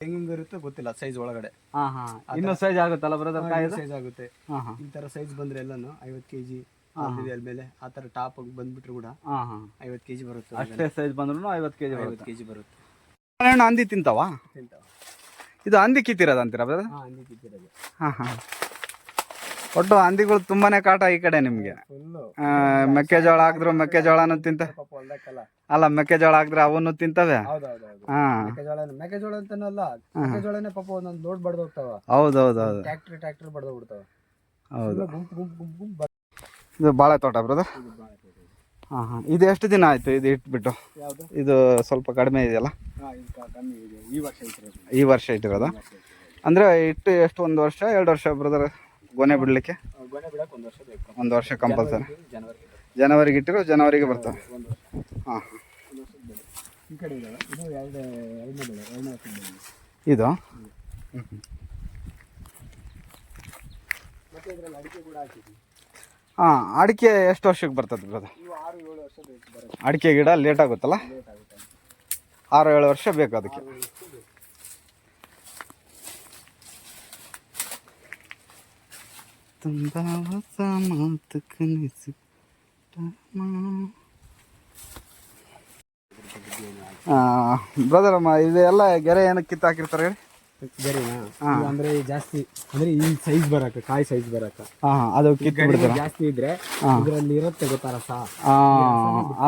ಹೆಂಗ್ ಇರುತ್ತೆ ಗೊತ್ತಿಲ್ಲ ಸೈಜ್ ಒಳಗಡೆ. ಹಾ ಹಾ. ಇನ್ನೂ ಸೈಜ್ ಆಗುತ್ತಲ್ಲ ಬ್ರದರ್ ಸೈಜ್ ಆಗುತ್ತೆ. ಹಾ ಹಾ. ಈ ತರ ಸೈಜ್ ಬಂದ್ರೆ ಎಲ್ಲಾನು ಐವತ್ತು ಕೆಜಿ ಮೇಲೆ ಆ ತರ ಟಾಪ್ ಬಂದ್ಬಿಟ್ರು ಕೂಡ ಐವತ್ ಕೆಜಿ ಬರುತ್ತೆ ಅಷ್ಟೇ ಸೈಜ್ ಬಂದ್ರು ಐವತ್ತು ಕೆಜಿ ಐವತ್ ಕೆಜಿ ಬರುತ್ತೆ. ಹಣ್ಣು ಹಂದಿ ತಿಂತಾವ? ತಿಂತಾವ. ಇದು ಹಂದಿ ಕಿತ್ತಿರೋದು ಅಂತೀರಾ ಬ್ರದರ್ ಹಾ ಹಂದಿ ಕಿತ್ತಿರೋದು. ಹಾ ಹಾ. ಒಟ್ಟು ಹಂದಿಗಳು ತುಂಬಾನೇ ಕಾಟ ಈ ಕಡೆ ನಿಮ್ಗೆ. ಆ, ಮೆಕ್ಕೆಜೋಳ ಹಾಕಿದ್ರು ಮೆಕ್ಕೆಜೋಳನು ತಿಂತ ಅಲ್ಲ ಮೆಕ್ಕೆಜೋಳ ಹಾಕಿದ್ರೆ ಅವನ್ನು ತಿಂತವೆ? ಹೌದೌದೌದು ಹಾ. ಮೆಕ್ಕೆಜೋಳ ಮೆಕ್ಕೆಜೋಳ ಅಂತಾನಲ್ಲ ಮೆಕ್ಕೆಜೋಳನೇ ಪಾಪ ಒಂದೊಂದು ಲೋಡ್ ಬಡ್ದು ಹೋಗ್ತಾವ. ಹೌದು. ಟ್ರ್ಯಾಕ್ಟರ್ ಟ್ರ್ಯಾಕ್ಟರ್ ಬಡ್ದು ಬಿಡ್ತಾವ ಹೌದು. ಇದು ಬಾಳೆ ತೋಟ ಬರೋದು ಹಾಂ ಹಾಂ. ಇದು ಎಷ್ಟು ದಿನ ಆಯ್ತು ಇದು ಇಟ್ಬಿಟ್ಟು? ಇದು ಸ್ವಲ್ಪ ಕಡಿಮೆ ಇದೆಯಲ್ಲ? ಈ ವರ್ಷ ಇಟ್ಟಿರೋದು. ಅಂದರೆ ಇಟ್ಟು ಎಷ್ಟು ಒಂದು ವರ್ಷ ಎರಡು ವರ್ಷ ಬ್ರದರ್? ಗೊನೆ ಬಿಡಲಿಕ್ಕೆ? ಒಂದು ವರ್ಷ ಕಂಪಲ್ಸರಿ ಜನವರಿ ಜನವರಿಗೆ ಇಟ್ಟಿರೋ ಜನವರಿಗೆ ಬರ್ತವೆ. ಹಾಂ ಇದು? ಹಾಂ, ಅಡಿಕೆ ಎಷ್ಟು ವರ್ಷಕ್ಕೆ ಬರ್ತದೆ ಬ್ರದರ್ ಅಡಿಕೆ ಗಿಡ ಲೇಟ್ ಆಗುತ್ತಲ್ಲ? ಆರು ಏಳು ವರ್ಷ ಬೇಕು ಅದಕ್ಕೆ. ತುಂಬ ಹೊಸ ಮಾತು ಕನಸು ಬ್ರದರಮ್ಮ ಇದೆಲ್ಲ ಗೆರೆ ಏನಕ್ಕೆ ಕಿತ್ತಾಕಿರ್ತಾರೆ ಹೇಳಿ? ಗರಿನಾ ಅಂದ್ರೆ ಜಾಸ್ತಿ ಅಂದ್ರೆ ಈ ಸೈಜ್ ಬರಕ ಕಾಯಿ ಸೈಜ್ ಬರಕ. ಹಾಂ ಅದು ಕಿತ್ತು ಬಿಡ್ತಾರೆ? ಜಾಸ್ತಿ ಇದ್ರೆ ಇದರಲ್ಲಿ ಇರುತ್ತೆ ಗೊತ್ತಾ ರಸ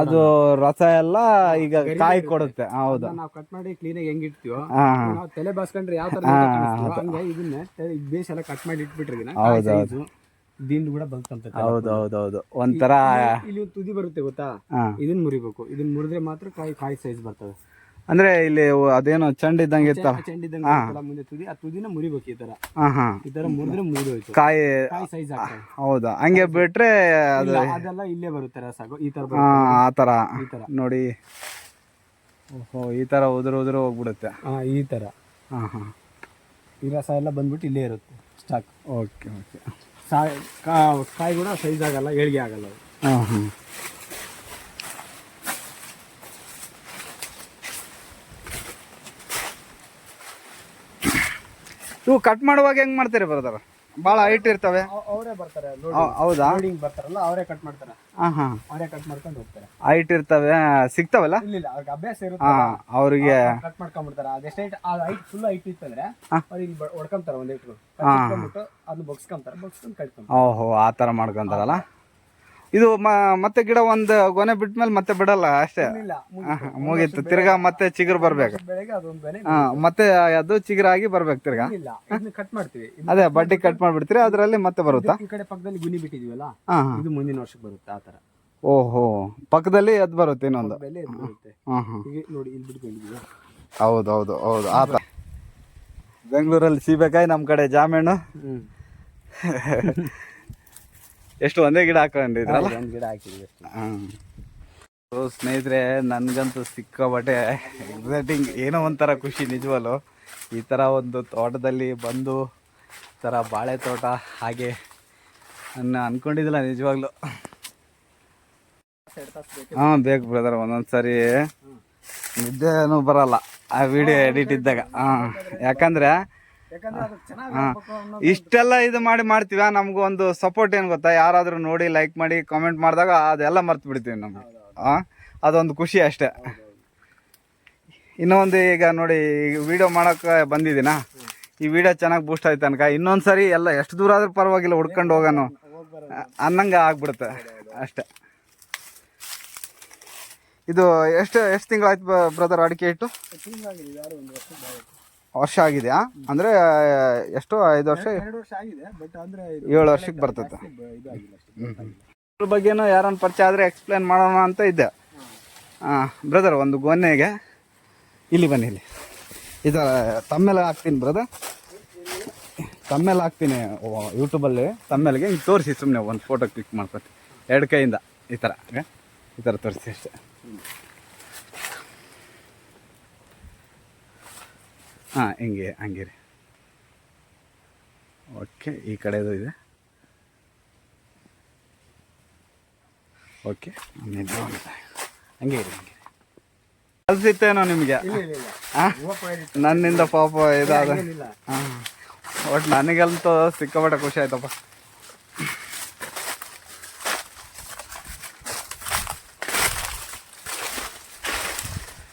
ಅದು ರಸ ಎಲ್ಲ ಈಗ ಕಾಯಿ ಕೊಡುತ್ತೆ. ಹೌದು. ನಾವು ಕಟ್ ಮಾಡಿ ಕ್ಲೀನಾಗಿ ಹೆಂಗ್ ಇಡ್ತೀವೋ? ನಾವು ತಲೆ ಬಾಸ್ಕೊಂಡ್ರೆ ಯಾವ ತರ ಹಂಗೆ ಇದನ್ನ ಬೇಸ್ ಎಲ್ಲ ಕಟ್ ಮಾಡಿ ಇಟ್ಬಿಟ್ರೆ ಕಾಯಿ ಸೈಜು ದಿಂಡು ಕೂಡ ಬಲ್ಕಂತ ಹೌದು ಹೌದು ಹೌದು. ಒಂಥರ ಇಲ್ಲಿ ತುದಿ ಬರುತ್ತೆ ಗೊತ್ತಾ. ಇದನ್ನ ಮುರಿಬೇಕು. ಇದನ್ನ ಮುರಿದ್ರೆ ಮಾತ್ರ ಕಾಯಿ ಕಾಯಿ ಸೈಜ್ ಬರ್ತವೆ ಅಂದ್ರೆ ಇಲ್ಲಿ ಅದೇನೋ ಚಂಡ್ ಇದ್ದಂಗೆ ಚೆಂಡಿದ್ದಂಗೆ ಬರುತ್ತಲ್ಲ ಮುಂದೆ ತುದಿ. ಆ ತುದಿನ ಮುರಿಬೇಕು ಈ ತರ. ಹಾ ಹಾ. ಈ ತರ ಮುರಿದ್ರೆ ಮುರಿದೋಯ್ತು ಕಾಯಿ ಕಾಯಿ ಸೈಜ್ ಹೌದಾ? ಹಂಗೆ ಬಿಟ್ರೆ ಅದು ಅದೆಲ್ಲ ಇಲ್ಲೇ ಬರುತ್ತೆ ರಸ. ಈ ತರ ಹಾ ಆ ತರ. ಈ ತರ. ನೋಡಿ. ಓಹೋ ಈ ತರ ಉದುರು ಉದುರು ಹೋಗ್ಬಿಡುತ್ತೆ. ಹಾ ಈ ತರ. ಹಾಂ ಹಾಂ. ಈ ರಸ ಎಲ್ಲ ಬಂದ್ಬಿಟ್ಟು ಇಲ್ಲೇ ಇರುತ್ತೆ ಸ್ಟಾಕ್ ಓಕೆ ಓಕೆ. ಕಾಯಿ ಕೂಡ ಸೈಜ್ ಆಗಲ್ಲ ಏಳಿಗೆ ಆಗಲ್ಲ. ಹಾಂ ಹಾಂ. ಇವು ಕಟ್ ಮಾಡುವಾಗ ಹೆಂಗ್ ಮಾಡ್ತೀರಿ ಬ್ರದರ್ ಬಹಳ ಹೈಟ್ ಇರ್ತವೆ. ಅವ್- ಅವರೇ ಬರ್ತಾರೆ ಹೌ- ಹೌದಾ? ಲೋಡಿಂಗ್ ಬರ್ತಾರಲ್ಲ ಅವರೇ ಕಟ್ ಮಾಡ್ತಾರೆ. ಹಾ ಹಾಂ. ಅವರೇ ಕಟ್ ಮಾಡ್ಕೊಂಡು ಹೋಗ್ತಾರೆ. ಹೈಟ್ ಇರ್ತವೆ ಸಿಗ್ತಾವಲ್ಲ? ಇಲ್ಲ ಇಲ್ಲ ಅವ್ರಿಗೆ ಅಭ್ಯಾಸ ಇರುತ್ತೆ. ಅವರಿಗೆ ಅವ್ರಿಗೆ ಕಟ್ ಮಾಡ್ಕೊಂಡ್ಬಿಡ್ತಾರೆ. ಅದೆಷ್ಟೇ ಆ ಹೈಟ್ ಫುಲ್ ಹೈಟ್ ಇತ್ತಂದ್ರೆ. ಅವ್ರು ಇಲ್ಲಿ ಹೊಡ್ಕೊಂತಾರೆ ಒಂದ್ ಇಟ್ರು ಕಟ್ಕೊಂಡ್ಬಿಟ್ಟು ಅದನ್ನ ಬಗ್ಸ್ಕೊಂತಾರೆ ಬಗ್ಸ್ಕೊಂಡು ಕಟ್ಕೊಂತಾರೆ ಓಹೋ ಆ ಥರ ಮಾಡ್ಕೊಂತಾರಲ್ಲ? ಇದು ಮತ್ತೆ ಗಿಡ ಒಂದು ಗೊನೆ ಬಿಟ್ಮೇಲೆ ಮತ್ತೆ ಬಿಡಲ್ಲ ಅಷ್ಟೇ. ಮುಗೀತು. ತಿರ್ಗಾ ಮತ್ತೆ ಚಿಗುರು ಬರ್ಬೇಕು. ಹಾ ಮತ್ತೆ ಅದು ಚಿಗುರಾಗಿ ಬರ್ಬೇಕು ತಿರ್ಗಾ. ಕಟ್ ಮಾಡ್ತೀವಿ. ಅದೇ ಬಡ್ಡಿ ಕಟ್ ಮಾಡ್ಬಿಡ್ತೀರಿ? ಅದರಲ್ಲಿ ಮತ್ತೆ ಬರುತ್ತಾ? ಈ ಕಡೆ ಪಕ್ಕದಲ್ಲಿ ಗುನಿ ಬಿಟ್ಟಿದೀವಲ್ಲ ಇದು ಮುಂದಿನ ವರ್ಷಕ್ಕೆ ಬರುತ್ತೆ ಆ ತರ ಓಹೋ ಪಕ್ಕದಲ್ಲಿ ಅದು ಬರುತ್ತೆ ಇನ್ನೊಂದು. ನೋಡಿ ಇಲ್ಲಿ ಬಿಟ್ಕೊಂಡಿದೀವಿ. ಹೌದು ಹೌದು ಹೌದು ಆ ಥರ ಬೆಂಗಳೂರಲ್ಲಿ ಸಿಬೇಕಾಯಿ ನಮ್ಮ ಕಡೆ ಜಾಮೀನು. ಎಷ್ಟು ಒಂದೇ ಗಿಡ ಹಾಕೊಂಡಿದ್ರಲ್ಲ? ಒಂದು ಗಿಡ ಹಾಕಿದ್ವಿ ಹಾಂ. ಸ್ನೇಹಿತರೆ ನನಗಂತೂ ಸಿಕ್ಕಾಬಟ್ಟೆ ಎಕ್ಸೈಟಿಂಗ್ ಏನೋ ಒಂಥರ ಖುಷಿ ನಿಜವಲ್ಲು. ಈ ಥರ ಒಂದು ತೋಟದಲ್ಲಿ ಬಂದು ಈ ಥರ ಬಾಳೆ ತೋಟ ಹಾಗೆ ನನ್ನ ಅಂದ್ಕೊಂಡಿದ್ದಿಲ್ಲ ನಿಜವಾಗ್ಲೂ. ಹಾಂ ಬೇಕು ಬ್ರದರ್ ಒಂದೊಂದು ಸರಿ ನಿದ್ದೆನೂ ಬರಲ್ಲ ಆ ವಿಡಿಯೋ ಎಡಿಟ್ ಇದ್ದಾಗ. ಹಾಂ ಯಾಕಂದರೆ ಹಾಂ. ಇಷ್ಟೆಲ್ಲ ಇದು ಮಾಡಿ ಮಾಡ್ತೀವ ನಮ್ಗೆ ಒಂದು ಸಪೋರ್ಟ್ ಏನು ಗೊತ್ತಾ? ಯಾರಾದರೂ ನೋಡಿ ಲೈಕ್ ಮಾಡಿ ಕಾಮೆಂಟ್ ಮಾಡಿದಾಗ ಅದೆಲ್ಲ ಮರ್ತು ಬಿಡ್ತೀವಿ ನಮ್ಗೆ. ಹಾಂ? ಅದೊಂದು ಖುಷಿ ಅಷ್ಟೇ. ಇನ್ನೊಂದು ಈಗ ನೋಡಿ ಈಗ ವಿಡಿಯೋ ಮಾಡೋಕೆ ಬಂದಿದ್ದೀನಾ? ಈ ವಿಡಿಯೋ ಚೆನ್ನಾಗಿ ಬೂಸ್ಟ್ ಆಯ್ತು ಅನ್ಕ. ಇನ್ನೊಂದು ಸರಿ ಎಲ್ಲ ಎಷ್ಟು ದೂರ ಆದ್ರೂ ಪರವಾಗಿಲ್ಲ ಹುಡ್ಕೊಂಡು ಹೋಗೋನು ಅನ್ನಂಗೆ ಆಗ್ಬಿಡುತ್ತೆ. ಅಷ್ಟೇ. ಇದು ಎಷ್ಟು ಎಷ್ಟು ತಿಂಗಳಾಯ್ತು ಬ್ರದರ್ ಅಡಿಕೆ ಇಟ್ಟು? ವರ್ಷ ಆಗಿದೆ ಆಗಿದೆಯಾ? ಅಂದರೆ ಎಷ್ಟು ಐದು ವರ್ಷ ಎರಡು ವರ್ಷ ಆಗಿದೆ ಬಟ್ ಅಂದ್ರೆ ಇದು ಏಳು ವರ್ಷಕ್ಕೆ ಬರ್ತದೆ ಇದ್ರ ಬಗ್ಗೆನೂ ಯಾರನ್ನ ಪರಿಚಯ ಆದರೆ ಎಕ್ಸ್ಪ್ಲೇನ್ ಮಾಡೋಣ ಅಂತ ಇದ್ದೆ. ಹಾಂ. ಬ್ರದರ್ ಒಂದು ಗೊನೆಗೆ. ಇಲ್ಲಿ ಬನ್ನಿ ಇಲ್ಲಿ. ಇದರ ತಮ್ಮೆಲ್ಲ ಹಾಕ್ತೀನಿ ಬ್ರದರ್ ತಮ್ಮೆಲ್ಲ ಹಾಕ್ತೀನಿ ಯೂಟ್ಯೂಬಲ್ಲಿ ತಮ್ಮೆಲ್ಗೆ ಹಿಂಗೆ ತೋರಿಸಿ ಸುಮ್ಮನೆ ಒಂದು ಫೋಟೋ ಕ್ಲಿಕ್ ಮಾಡ್ಕೊತೀನಿ. ಎರಡು ಕೈಯಿಂದ ಈ ಥರ ಈ ಥರ ತೋರಿಸಿ ಅಷ್ಟೇ. ಹಾಂ ಹಿಂಗೆ ಹಂಗೆ ರೀ. ಓಕೆ ಈ ಕಡೆದು ಇದೆ. ಓಕೆ ಹಂಗೆ ಇರಿ ಹಂಗೆ. ಕಲ್ಸಿತ್ತೇನೋ ನಿಮಗೆ? ನನ್ನಿಂದ ಪಾಪ ಇದಾದ? ಹಾಂ. ಒಟ್ಟು ನನಗಂತೂ ಸಿಕ್ಕಾಪಟ್ಟೆ ಖುಷಿ ಆಯ್ತಪ್ಪ.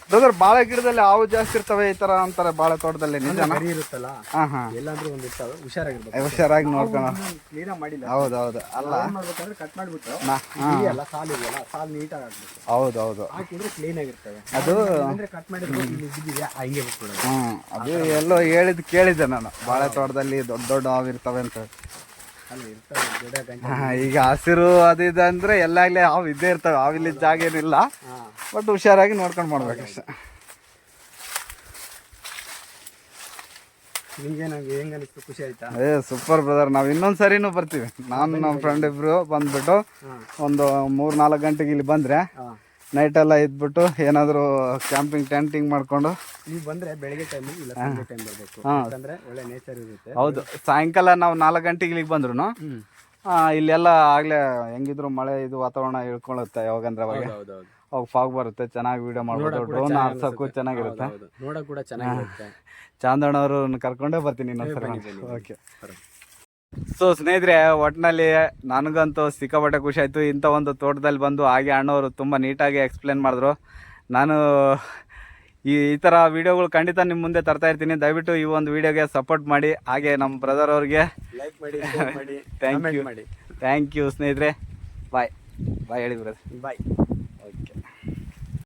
ಬ್ರದರ್ ಬಾಳೆ ಗಿಡದಲ್ಲಿ ಹಾವು ಜಾಸ್ತಿ ಇರ್ತವೆ ಈ ತರ ಅಂತಾರೆ ಬಾಳೆ ತೋಟದಲ್ಲಿ ನಿಜನಾ? ಮರಿ ಇರುತ್ತಲ್ಲ? ಹಾಂ ಹಾಂ. ಎಲ್ಲಾದ್ರೂ ಒಂದು ಇರ್ತಾವೆ ಹುಷಾರಾಗಿರ್ಬೇಕು. ಹುಷಾರಾಗಿ ನೋಡ್ಕೊಳ ಕ್ಲೀನ್ ಮಾಡಿಲ್ಲ. ಹೌದು ಹೌದು. ಅಲ್ಲ. ಮಾಡ್ಬೇಕಂದ್ರೆ ಕಟ್ ಮಾಡ್ಬಿಟ್ಟು ಅಲ್ಲ ಸಾಲು ಇದೆಯಲ್ಲ ಸಾಲು ನೀಟಾಗಿ ಹಾಕ್ಬೇಕು. ಹೌದು ಹೌದು. ಹಾಕಿದ್ರೆ ಕ್ಲೀನ್ ಆಗಿರ್ತವೆ. ಅದು ಅಂದ್ರೆ ಕಟ್ ಮಾಡಿದ್ರೆ ಇಲ್ಲಿ ಹಂಗೆ ಬಿಟ್ಬಿಡೋದು. ಹ್ಮ್. ಅದು ಎಲ್ಲೋ ಹೇಳಿದ್ ಕೇಳಿದ್ದೆ ನಾನು. ಬಾಳೆ ತೋಟದಲ್ಲಿ ದೊಡ್ಡ ದೊಡ್ಡ ಹಾವು ಇರ್ತವೆ ಅಂತ. ಈಗ ಹಸಿರು ಅದು ಇದು ಅಂದ್ರೆ ಎಲ್ಲಾಗ್ಲೇ ಹಾವು ಇದ್ದೇ ಇರ್ತವೆ. ಹಾವಿಲ್ಲ ಜಾಗ ಏನಿಲ್ಲ. ಬಟ್ ಹುಷಾರಾಗಿ ನೋಡ್ಕೊಂಡು ಮಾಡ್ಬೇಕು ಅಷ್ಟೆ. ನಂಗೆ ಹೆಂಗ್ ಅನಿಸ್ತು? ಖುಷಿ ಆಯ್ತಾ? ಏ ಸೂಪರ್ ಬ್ರದರ್ ನಾವು ಇನ್ನೊಂದು ಸರಿನೂ ಬರ್ತೀವಿ. ನಾನು ನಮ್ಮ ಫ್ರೆಂಡ್ ಇಬ್ರು ಬಂದ್ಬಿಟ್ಟು ಒಂದು ಮೂರ್ ನಾಲ್ಕು ಗಂಟೆಗೆ ಇಲ್ಲಿ ಬಂದ್ರೆ ನೈಟ್ ಎಲ್ಲ ಇದ್ಬಿಟ್ಟು ಏನಾದರೂ ಕ್ಯಾಂಪಿಂಗ್ ಟೆಂಟಿಂಗ್ ಮಾಡ್ಕೊಂಡು ನೀವು ಬಂದ್ರೆ ಬೆಳಗ್ಗೆ ಟೈಮ್ ಇಲ್ಲ ಟೈಮ್ ಬರಬೇಕು. ಒಳ್ಳೆ ನೇಚರ್ ಇರುತ್ತೆ. ಹೌದು. ಸಾಯಂಕಾಲ ನಾವು ನಾಲ್ಕು ಗಂಟೆಗೆ ಇಲ್ಲಿಗೆ ಬಂದ್ರು ಇಲ್ಲೆಲ್ಲ ಆಗ್ಲೇ ಹೆಂಗಿದ್ರು ಮಳೆ ಇದು ವಾತಾವರಣ ಇಳ್ಕೊಳ್ಳುತ್ತೆ ಯಾವಾಗಂದ್ರೆ ಅವಾಗ. ಅವಾಗ ಫಾಗ್ ಬರುತ್ತೆ ಚೆನ್ನಾಗಿ ವಿಡಿಯೋ ಮಾಡ್ಬೋದು. ಡ್ರೋನ್ ಆರ್ಸಕ್ಕೂ ಚೆನ್ನಾಗಿರುತ್ತೆ. ನೋಡೋಕೆ ಕೂಡ ಚೆನ್ನಾಗಿರುತ್ತೆ. ಚಾಂದಣ್ಣವ್ರನ್ನ ಕರ್ಕೊಂಡೇ ಬರ್ತೀನಿ ಇನ್ನೊಂದ್ಸಲ. ಓಕೆ ಸೊ ಸ್ನೇಹಿತರೆ ಒಟ್ಟಿನಲ್ಲಿ ನನಗಂತೂ ಸಿಕ್ಕಾಪಟ್ಟೆ ಖುಷಿ ಆಯಿತು. ಇಂಥ ಒಂದು ತೋಟದಲ್ಲಿ ಬಂದು ಹಾಗೆ ಅಣ್ಣವರು ತುಂಬ ನೀಟಾಗಿ ಎಕ್ಸ್ಪ್ಲೇನ್ ಮಾಡಿದ್ರು. ನಾನು ಈ ಈ ಥರ ವೀಡಿಯೋಗಳು ಖಂಡಿತ ನಿಮ್ಮ ಮುಂದೆ ತರ್ತಾ ಇರ್ತೀನಿ. ದಯವಿಟ್ಟು ಈ ಒಂದು ವೀಡಿಯೋಗೆ ಸಪೋರ್ಟ್ ಮಾಡಿ. ಹಾಗೆ ನಮ್ಮ ಬ್ರದರ್ ಅವ್ರಿಗೆ. ಲೈಕ್ ಮಾಡಿ ಥ್ಯಾಂಕ್ ಯು ಮಾಡಿ. ಥ್ಯಾಂಕ್ ಯು ಸ್ನೇಹಿತರೆ. ಬಾಯ್ ಬಾಯ್ ಹೇಳಿ ಬ್ರದರ್ ಬಾಯ್